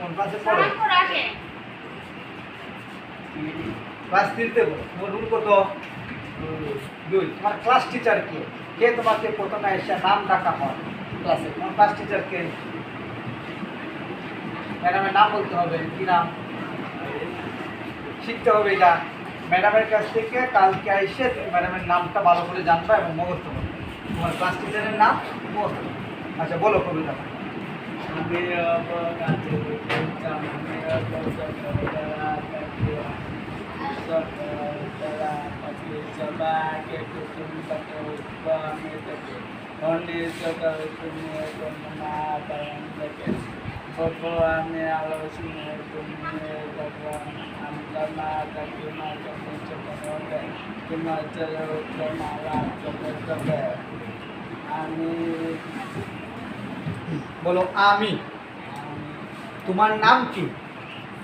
কোন ক্লাসে পড়ো ক্লাস থ্রিতে তোমার রুল কত? দুই। তোমার ক্লাস টিচার কে? কে তোমাকে প্রথমে এসে নাম ডাকা হয়? ক্লাসে তোমার ক্লাস টিচার কে? ম্যাডামের নাম বলতে হবে। কি নাম? শিখতে হবে এটা। ম্যাডামের কাছ থেকে কালকে এসে তুমি ম্যাডামের নামটা ভালো করে জানবা এবং মুখস্থ করবে। তোমার ক্লাস টিচারের নাম মুখস্থ আচ্ছা বলো কবিতা। আমি আমি অবগাছে সকালা পাখি সবাকে কুসুম পাকে উৎপামে থাকে অনি সকাল তুমি কন্যা পালন থাকে বপো আমি আলোচনা তুমি ভগবান আমলা কাকি মা কাকি চকনে তোমা চলো তোমারা চলে চলে আমি বলো আমি আমি তোমার নাম কি